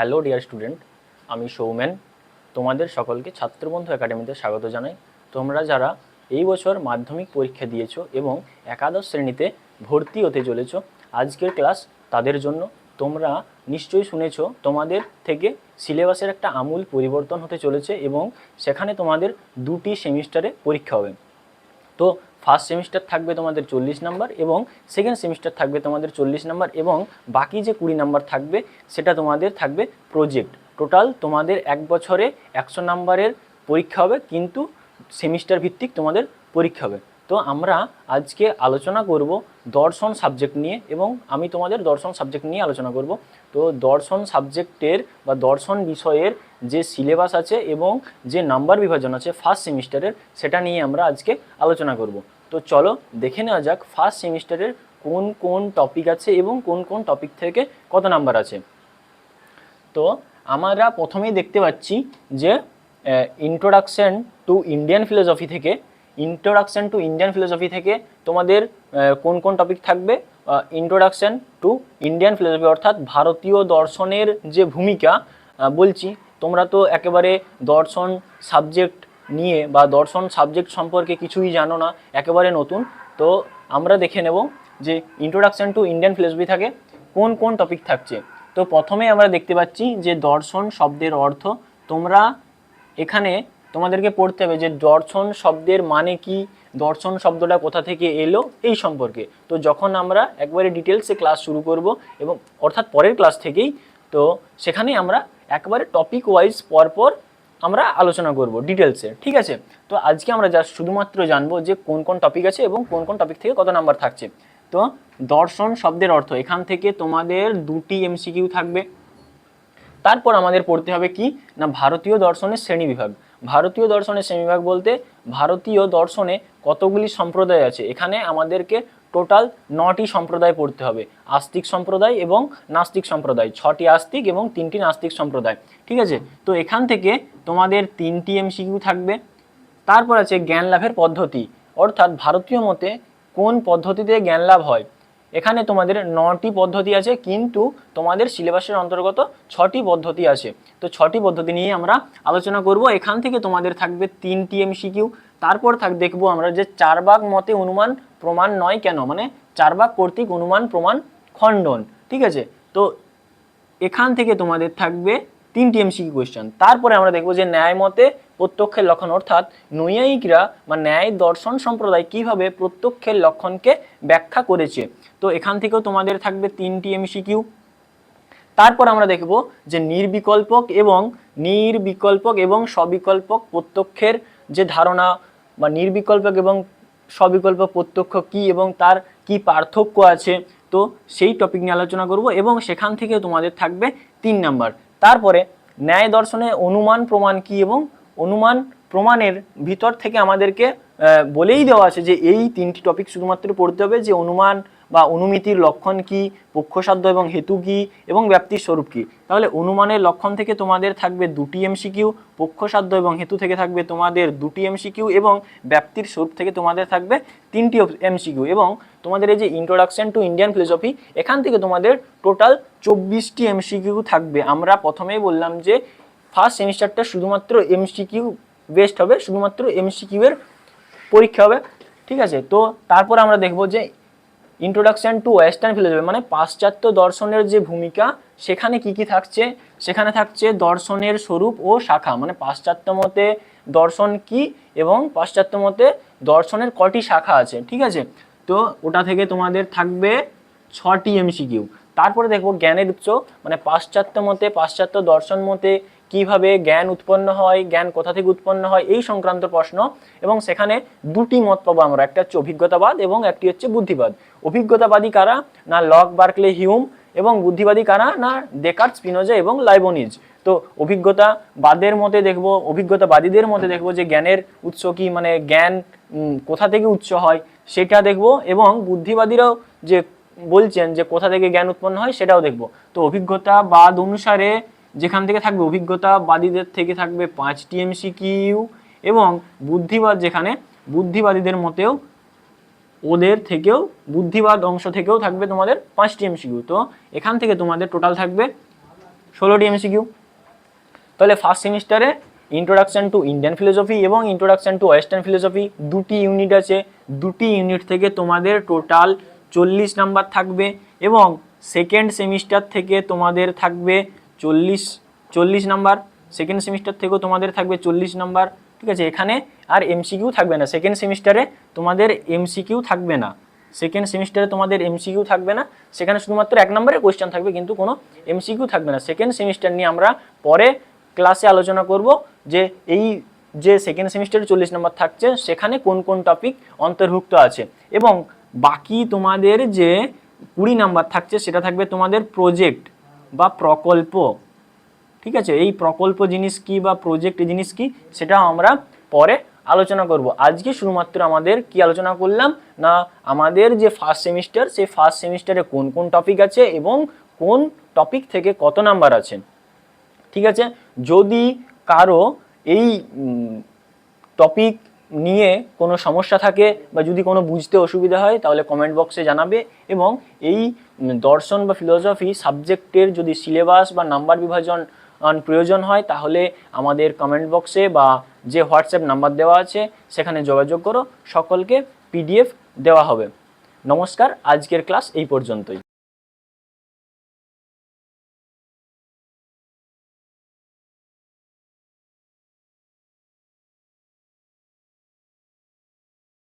Hello dear student, আমি সৌমেন। তোমাদের সকলকে ছাত্রবন্ধু একাডেমিতে স্বাগত জানাই। তোমরা যারা এই বছর মাধ্যমিক পরীক্ষা দিয়েছ এবং একাদশ শ্রেণীতে ভর্তি হতে চলেছো, আজকের ক্লাস তাদের জন্য। তোমরা নিশ্চয়ই শুনেছো, তোমাদের থেকে সিলেবাসের একটা আমূল পরিবর্তন হতে চলেছে এবং সেখানে তোমাদের দুটি সেমিস্টারে পরীক্ষা হবে। তো ফার্স্ট সেমিস্টার থাকবে তোমাদের চল্লিশ নাম্বার এবং সেকেন্ড সেমিস্টার থাকবে তোমাদের চল্লিশ নাম্বার এবং বাকি যে কুড়ি নাম্বার থাকবে, সেটা তোমাদের থাকবে প্রজেক্ট টোটাল তোমাদের এক বছরে একশো নাম্বারের পরীক্ষা হবে, কিন্তু সেমিস্টার ভিত্তিক তোমাদের পরীক্ষা হবে। তো আমরা আজকে আলোচনা করব দর্শন সাবজেক্ট নিয়ে এবং আমি তোমাদের দর্শন সাবজেক্ট নিয়ে আলোচনা করব। তো দর্শন সাবজেক্টের বা দর্শন বিষয়ের যে সিলেবাস আছে এবং যে নাম্বার বিভাজন আছে ফার্স্ট সেমিস্টারের সেটা নিয়ে আমরা আজকে আলোচনা করব। তো চলো দেখে নেওয়া যাক ফার্স্ট সেমিস্টারের কোন কোন টপিক আছে এবং কোন কোন টপিক থেকে কত নাম্বার আছে। তো আমরা প্রথমেই দেখতে পাচ্ছি যে ইন্ট্রোডাকশন টু ইন্ডিয়ান ফিলোসফি থেকে ইন্ট্রোডাকশন টু ইন্ডিয়ান ফিলোসফি থেকে তোমাদের কোন কোন টপিক থাকবে? ইন্ট্রোডাকশন টু ইন্ডিয়ান ফিলোসফি অর্থাৎ ভারতীয় দর্শনের যে ভূমিকা বলছি তোমরা তো একেবারে দর্শন সাবজেক্ট নিয়ে বা দর্শন সাবজেক্ট সম্পর্কে কিছুই জানো না, একেবারে নতুন। তো আমরা দেখে নেব যে ইন্ট্রোডাকশন টু ইন্ডিয়ান ফিলোসফি থাকে, কোন কোন টপিক থাকছে। তো প্রথমে আমরা দেখতে পাচ্ছি যে দর্শন শব্দের অর্থ তোমরা এখানে তোমাদেরকে পড়তে হবে যে দর্শন শব্দের মানে কি, দর্শন শব্দটা কোথা থেকে এলো, এই সম্পর্কে। তো যখন আমরা একবারে ডিটেলসে ক্লাস শুরু করব এবং অর্থাৎ পরের ক্লাস থেকেই, তো সেখানে আমরা একবারে টপিক ওয়াইজ পরপর আমরা আলোচনা করব ডিটেলসে ঠিক আছে? তো আজকে আমরা যা শুধুমাত্র জানব যে কোন কোন টপিক আছে এবং কোন কোন টপিক থেকে কত নাম্বার থাকছে। তো দর্শন শব্দের অর্থ, এখান থেকে তোমাদের দুটি এমসিকিউ থাকবে। তারপর আমাদের পড়তে হবে কি? না, ভারতীয় দর্শনের শ্রেণীবিভাগ ভারতীয় দর্শনের শ্রেণীবিভাগ বলতে ভারতীয় দর্শনে কতগুলি সম্প্রদায় আছে? এখানে আমাদেরকে টোটাল নটি সম্প্রদায় পড়তে হবে। আস্তিক সম্প্রদায় এবং নাস্তিক সম্প্রদায়। ছটি আস্তিক এবং তিনটি নাস্তিক সম্প্রদায়। ঠিক আছে? তো এখান থেকে তোমাদের তিনটি এমসিকিউ থাকবে। তারপর আছে জ্ঞান লাভের পদ্ধতি। অর্থাৎ ভারতীয় মতে কোন পদ্ধতিতে জ্ঞান লাভ হয়? এখানে তোমাদের নটি পদ্ধতি আছে, কিন্তু তোমাদের সিলেবাসের অন্তর্গত ছটি পদ্ধতি আছে। তো ছটি পদ্ধতি নিয়ে আমরা আলোচনা করব। এখান থেকে তোমাদের থাকবে তিনটি এমসিকিউ। তারপর থাক দেখব আমরা যে চার ভাগ মতে অনুমান প্রমাণ নয় কেন? মানে চার ভাগ কর্তৃক অনুমান, প্রমাণ, খণ্ডন। ঠিক আছে? তো এখান থেকে তোমাদের থাকবে তিনটি এমসিকিউ কোয়েশ্চেন তারপরে আমরা দেখব যে ন্যায় মতে প্রত্যক্ষের লক্ষণ, অর্থাৎ নৈয়ায়িকরা বা ন্যায় দর্শন সম্প্রদায় কীভাবে প্রত্যক্ষের লক্ষণকে ব্যাখ্যা করেছে। তো এখান থেকেও তোমাদের থাকবে তিনটি এমসিকিউ তারপর আমরা দেখব যে নির্বিকল্পক এবং নির্বিকল্পক এবং সবিকল্পক প্রত্যক্ষের যে ধারণা বা নির্বিকল্পক এবং সবিকল্প প্রত্যক্ষ কি এবং তার কি পার্থক্য আছে, তো সেই টপিক নিয়ে আলোচনা করব এবং সেখান থেকে তোমাদের থাকবে তিন নাম্বার তারপরে ন্যায় দর্শনে অনুমান প্রমাণ কি এবং অনুমান প্রমাণের ভিতর থেকে আমাদেরকে বলেই দেওয়া আছে যে এই তিনটি টপিক শুধুমাত্র পড়তে হবে যে অনুমান বা অনুমিতির লক্ষণ কি, পক্ষসাধ্য এবং হেতু কি, এবং ব্যাপ্তির স্বরূপ কি? তাহলে অনুমানের লক্ষণ থেকে তোমাদের থাকবে দুটি এমসিকিউ পক্ষসাধ্য এবং হেতু থেকে থাকবে তোমাদের দুটি এমসিকিউ এবং ব্যাপ্তির স্বরূপ থেকে তোমাদের থাকবে তিনটি এমসিকিউ এবং তোমাদের এই যে ইন্ট্রোডাকশন টু ইন্ডিয়ান ফিলোসফি এখান থেকে তোমাদের টোটাল চব্বিশটি এমসিকিউ থাকবে। আমরা প্রথমেই বললাম যে ফার্স্ট সেমিস্টারটা শুধুমাত্র এমসিকিউ বেস্ট হবে, শুধুমাত্র এমসিকিউ এর পরীক্ষা হবে। ঠিক আছে? তো তারপর আমরা দেখব যে ইন্ট্রোডাকশন টু ওয়েস্টার্ন ফিলোসফি মানে পাশ্চাত্য দর্শনের যে ভূমিকা, সেখানে কি কি থাকছে? সেখানে থাকছে দর্শনের স্বরূপ ও শাখা মানে পাশ্চাত্য মতে দর্শন কি এবং পাশ্চাত্য মতে দর্শনের কটি শাখা আছে, ঠিক আছে? তো ওটা থেকে তোমাদের থাকবে ছটি এমসিকিউ তারপরে দেখব জ্ঞানের উৎস মানে পাশ্চাত্য মতে, পাশ্চাত্য দর্শন মতে কীভাবে জ্ঞান উৎপন্ন হয়, জ্ঞান কোথা থেকে উৎপন্ন হয়, এই সংক্রান্ত প্রশ্ন এবং সেখানে দুটি মত পাবো আমরা, একটা হচ্ছে অভিজ্ঞতাবাদ এবং একটি হচ্ছে বুদ্ধিবাদ। অভিজ্ঞতাবাদী কারা? না লক, বার্কলে, হিউম এবং বুদ্ধিবাদী কারা? না ডেকার্ট, স্পিনোজা এবং লাইবনিজ। তো অভিজ্ঞতাবাদের মতে দেখব, অভিজ্ঞতাবাদীদের মতে দেখব যে জ্ঞানের উৎস কি মানে জ্ঞান কোথা থেকে উৎস হয় সেটা দেখব এবং বুদ্ধিবাদীরাও যে বলছেন যে কোথা থেকে জ্ঞান উৎপন্ন হয় সেটাও দেখব। তো অভিজ্ঞতাবাদ অনুসারে যেখান থেকে থাকবে অভিজ্ঞতাবাদীদের থেকে থাকবে পাঁচটি এমসিকিউ এবং বুদ্ধিবাদ যেখানে বুদ্ধিবাদীদের মতেও ওদের থেকেও, বুদ্ধিবাদ অংশ থেকেও থাকবে তোমাদের পাঁচটি এমসিকিউ তো এখান থেকে তোমাদের টোটাল থাকবে ষোলোটি এমসিকিউ তাহলে ফার্স্ট সেমিস্টারে ইন্ট্রোডাকশন টু ইন্ডিয়ান ফিলোসফি এবং ইন্ট্রোডাকশন টু ওয়েস্টার্ন ফিলোসফি দুটি ইউনিট আছে। দুটি ইউনিট থেকে তোমাদের টোটাল চল্লিশ নাম্বার থাকবে এবং সেকেন্ড সেমিস্টার থেকে তোমাদের থাকবে চল্লিশ চল্লিশ নাম্বার। সেকেন্ড সেমিস্টার থেকেও তোমাদের থাকবে চল্লিশ নাম্বার, ঠিক আছে? এখানে আর এমসিকিউ থাকবে না। সেকেন্ড সেমিস্টারে তোমাদের এমসিকিউ থাকবে না। সেকেন্ড সেমিস্টারে তোমাদের এমসিকিউ থাকবে না। সেখানে শুধুমাত্র এক নম্বরের কোয়েশ্চেন থাকবে, কিন্তু কোনো এমসিকিউ থাকবে না। সেকেন্ড সেমিস্টার নিয়ে আমরা পরে ক্লাসে আলোচনা করব যে এই যে সেকেন্ড সেমিস্টারে চল্লিশ নম্বর থাকছে, সেখানে কোন কোন টপিক অন্তর্ভুক্ত আছে। এবং বাকি তোমাদের যে কুড়ি নাম্বার থাকছে, সেটা থাকবে তোমাদের প্রজেক্ট বা প্রকল্প। ঠিক আছে? এই প্রকল্প জিনিস কি বা প্রজেক্ট জিনিস কি, সেটা আমরা পরে আলোচনা করব। আজকে শুধুমাত্র আমাদের কি আলোচনা করলাম না, আমাদের যে ফার্স্ট সেমিস্টার সেই ফার্স্ট সেমিস্টারে কোন কোন টপিক আছে এবং কোন টপিক থেকে কত নাম্বার আছে? ঠিক আছে? যদি কারও এই টপিক নিয়ে কোনো সমস্যা থাকে বা যদি কোনো বুঝতে অসুবিধা হয়, তাহলে কমেন্ট বক্সে জানাবে এবং এই দর্শন বা ফিলোসফি সাবজেক্টের যদি সিলেবাস বা নাম্বার বিভাজন প্রয়োজন হয়, তাহলে আমাদের কমেন্ট বক্সে বা যে হোয়াটসঅ্যাপ নাম্বার দেওয়া আছে, সেখানে যোগাযোগ করো। সকলকে পিডিএফ দেওয়া হবে। নমস্কার, আজকের ক্লাস এই পর্যন্তই।